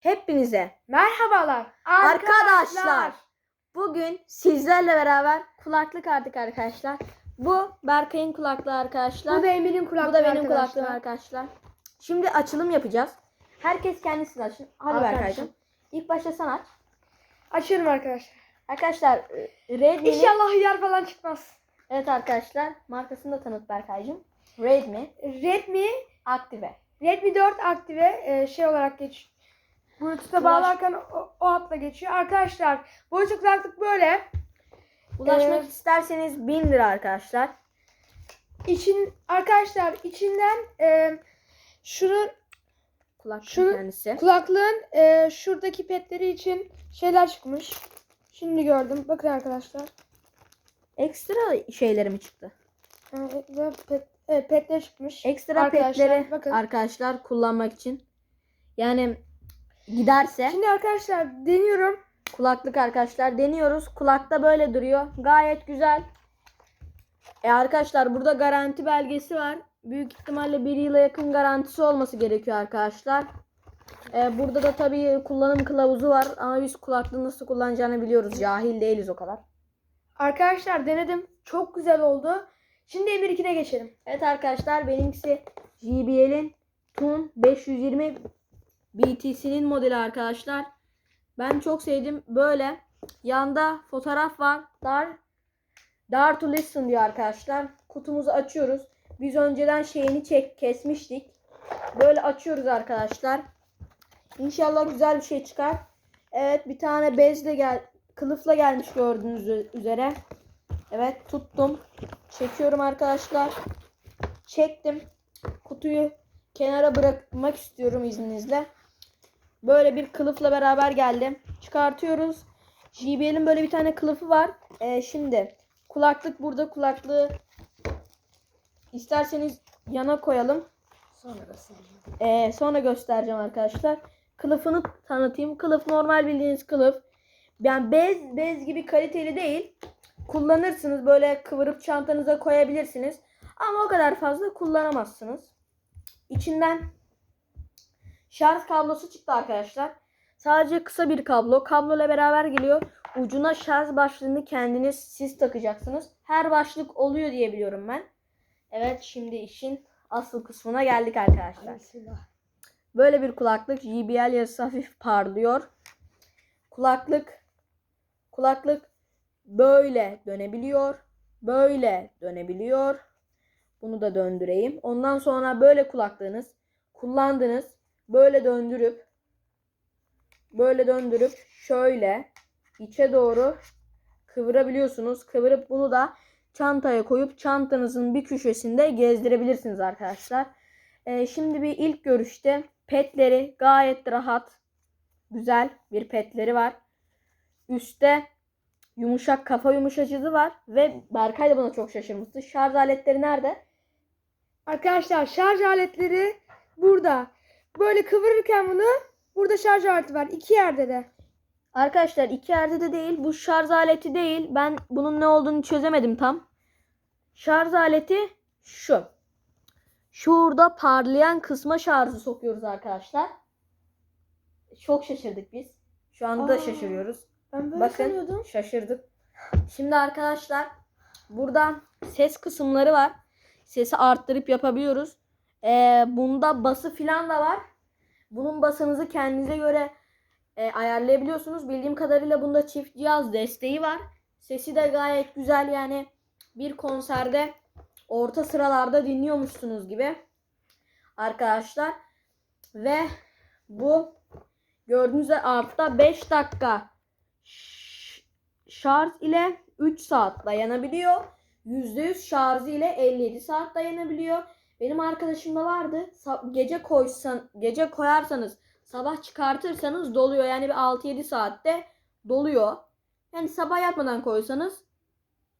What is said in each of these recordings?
Hepinize Merhabalar arkadaşlar. Bugün sizlerle beraber kulaklık aldık arkadaşlar. Bu Berkay'ın kulaklığı arkadaşlar. Bu da Emir'in kulaklığı Bu da benim arkadaşlar. kulaklığım arkadaşlar. Şimdi açılım yapacağız. Herkes kendisini açın. Hadi Arkadaşlar. Berkay'cığım. İlk başta sen aç. Açıyorum arkadaşlar. Arkadaşlar e, Redmi'nin... İnşallah hıyar falan çıkmaz. Evet arkadaşlar markasını da tanıt Berkay'cığım. Redmi Redmi Aktive. Redmi 4 aktive e, şey olarak geç. Bluetooth'a bağlarken o, o hatla geçiyor. Arkadaşlar boyutlu kulaklık böyle. Ulaşmak Ee, isterseniz 1000 lira arkadaşlar. İçin arkadaşlar içinden e, şunu Kulaklık Şu- kendisi. kulaklığın e, şuradaki petleri için şeyler çıkmış. Şimdi gördüm. Bakın arkadaşlar. Ekstra şeyleri mi çıktı? E, ve pet, evet, petler çıkmış. Ekstra Arkadaşlar, petleri bakın. arkadaşlar kullanmak için. Yani giderse Şimdi arkadaşlar deniyorum. kulaklık arkadaşlar deniyoruz. Kulakta böyle duruyor. Gayet güzel. E arkadaşlar burada garanti belgesi var. Büyük ihtimalle bir yıla yakın garantisi olması gerekiyor arkadaşlar. E, burada da tabii kullanım kılavuzu var ama biz kulaklığı nasıl kullanacağını biliyoruz. Cahil değiliz o kadar. Arkadaşlar denedim. Çok güzel oldu. Şimdi Emir 2'de geçelim. Evet arkadaşlar benimkisi JBL'in Tun 520 BTC'nin modeli arkadaşlar. Ben çok sevdim. Böyle yanda fotoğraf var. Dar Dar to listen diyor arkadaşlar. Kutumuzu açıyoruz. Biz önceden şeyini çek kesmiştik. Böyle açıyoruz arkadaşlar. İnşallah güzel bir şey çıkar. Evet bir tane bezle gel kılıfla gelmiş gördüğünüz üzere. Evet tuttum. Çekiyorum arkadaşlar. Çektim. Kutuyu kenara bırakmak istiyorum izninizle. Böyle bir kılıfla beraber geldim. Çıkartıyoruz. JBL'in böyle bir tane kılıfı var. Ee, şimdi kulaklık burada. Kulaklığı isterseniz yana koyalım. Ee, sonra göstereceğim arkadaşlar. Kılıfını tanıtayım. Kılıf normal bildiğiniz kılıf. Yani bez bez gibi kaliteli değil. Kullanırsınız böyle kıvırıp çantanıza koyabilirsiniz. Ama o kadar fazla kullanamazsınız. İçinden şarj kablosu çıktı arkadaşlar. Sadece kısa bir kablo. Kablo ile beraber geliyor. Ucuna şarj başlığını kendiniz siz takacaksınız. Her başlık oluyor diye biliyorum ben. Evet şimdi işin asıl kısmına geldik arkadaşlar. Böyle bir kulaklık. JBL yazısı hafif parlıyor. Kulaklık kulaklık böyle dönebiliyor. Böyle dönebiliyor. Bunu da döndüreyim. Ondan sonra böyle kulaklığınız kullandınız. Böyle döndürüp böyle döndürüp şöyle içe doğru kıvırabiliyorsunuz. Kıvırıp bunu da çantaya koyup çantanızın bir köşesinde gezdirebilirsiniz arkadaşlar. Ee, şimdi bir ilk görüşte petleri gayet rahat, güzel bir petleri var. Üstte yumuşak kafa yumuşatıcısı var ve Berkay da buna çok şaşırmıştı. Şarj aletleri nerede? Arkadaşlar şarj aletleri burada. Böyle kıvırırken bunu burada şarj aleti var. iki yerde de. Arkadaşlar iki yerde de değil. Bu şarj aleti değil. Ben bunun ne olduğunu çözemedim tam. Şarj aleti şu. Şurada parlayan kısma şarjı sokuyoruz arkadaşlar. Çok şaşırdık biz. Şu anda Aa. şaşırıyoruz. Ben böyle Bakın sanıyordum. şaşırdık. Şimdi arkadaşlar burada ses kısımları var. Sesi arttırıp yapabiliyoruz. Ee, bunda bası filan da var. Bunun basınızı kendinize göre e, ayarlayabiliyorsunuz. Bildiğim kadarıyla bunda çift cihaz desteği var. Sesi de gayet güzel yani bir konserde orta sıralarda dinliyormuşsunuz gibi. Arkadaşlar ve bu gördüğünüz üzere altta 5 dakika şarj ile 3 saat dayanabiliyor. %100 şarjı ile 57 saat dayanabiliyor. Benim arkadaşımda vardı. Sa- Gece koysan gece koyarsanız sabah çıkartırsanız doluyor. Yani bir 6-7 saatte doluyor. Yani sabah yatmadan koysanız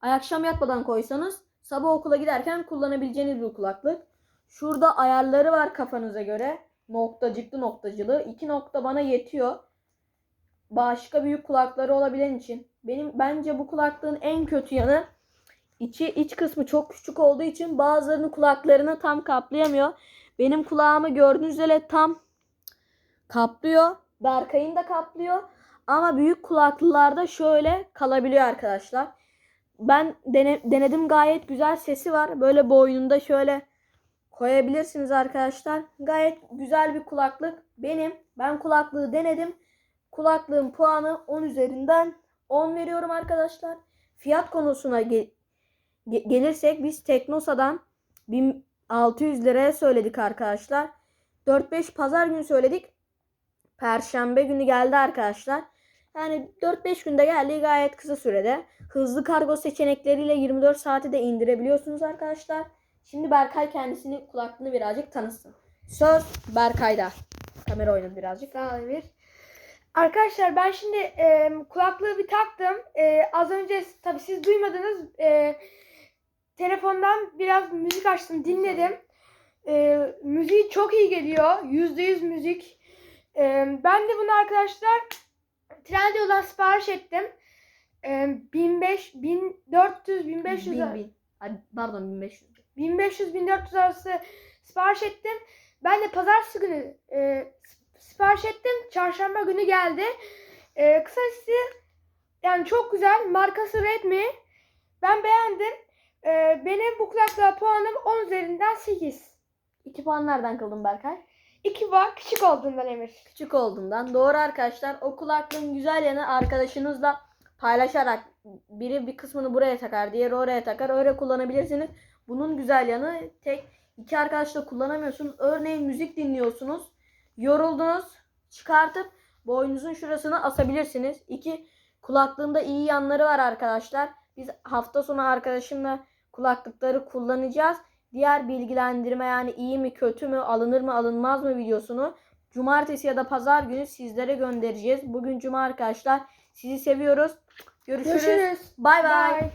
akşam yatmadan koysanız sabah okula giderken kullanabileceğiniz bir kulaklık. Şurada ayarları var kafanıza göre. Noktacıklı noktacılı. İki nokta bana yetiyor. Başka büyük kulakları olabilen için. Benim bence bu kulaklığın en kötü yanı içi iç kısmı çok küçük olduğu için bazılarının kulaklarını tam kaplayamıyor. Benim kulağımı gördüğünüz üzere tam kaplıyor. Berkay'ın da kaplıyor. Ama büyük kulaklılarda şöyle kalabiliyor arkadaşlar. Ben dene- denedim gayet güzel sesi var. Böyle boynunda şöyle koyabilirsiniz arkadaşlar. Gayet güzel bir kulaklık. Benim ben kulaklığı denedim. Kulaklığın puanı 10 üzerinden 10 veriyorum arkadaşlar. Fiyat konusuna ge- ge- gelirsek biz Teknosa'dan 1600 liraya söyledik arkadaşlar. 4-5 pazar günü söyledik. Perşembe günü geldi arkadaşlar. Yani 4-5 günde geldi gayet kısa sürede. Hızlı kargo seçenekleriyle 24 saate de indirebiliyorsunuz arkadaşlar. Şimdi Berkay kendisini kulaklığını birazcık tanısın. Söz Berkay'da. Kamera oynadı birazcık. Ol Emir. Arkadaşlar ben şimdi e, kulaklığı bir taktım. E, az önce tabii siz duymadınız. E, telefondan biraz müzik açtım dinledim. E, müziği çok iyi geliyor. Yüzde yüz müzik. E, ben de bunu arkadaşlar Trendyol'dan sipariş ettim. E, 1500, 1400, 1500 Bin, bin. Ay, pardon 1500. 1500-1400 arası sipariş ettim. Ben de pazartesi günü e, sipariş ettim. Çarşamba günü geldi. E, kısacası yani çok güzel. Markası Redmi. Ben beğendim. E, benim bu kulaklığa puanım 10 üzerinden 8. 2 puan nereden kıldın Berkay? 2 bak küçük olduğundan Emir. Küçük olduğundan. Doğru arkadaşlar. O kulaklığın güzel yanı arkadaşınızla paylaşarak biri bir kısmını buraya takar, diğeri oraya takar. Öyle kullanabilirsiniz. Bunun güzel yanı tek iki arkadaşla kullanamıyorsunuz. Örneğin müzik dinliyorsunuz. Yoruldunuz. Çıkartıp boynunuzun şurasını asabilirsiniz. İki kulaklığında iyi yanları var arkadaşlar. Biz hafta sonu arkadaşımla kulaklıkları kullanacağız. Diğer bilgilendirme yani iyi mi kötü mü alınır mı alınmaz mı videosunu cumartesi ya da pazar günü sizlere göndereceğiz. Bugün cuma arkadaşlar. Sizi seviyoruz. Görüşürüz. Görüşürüz. Bay bay.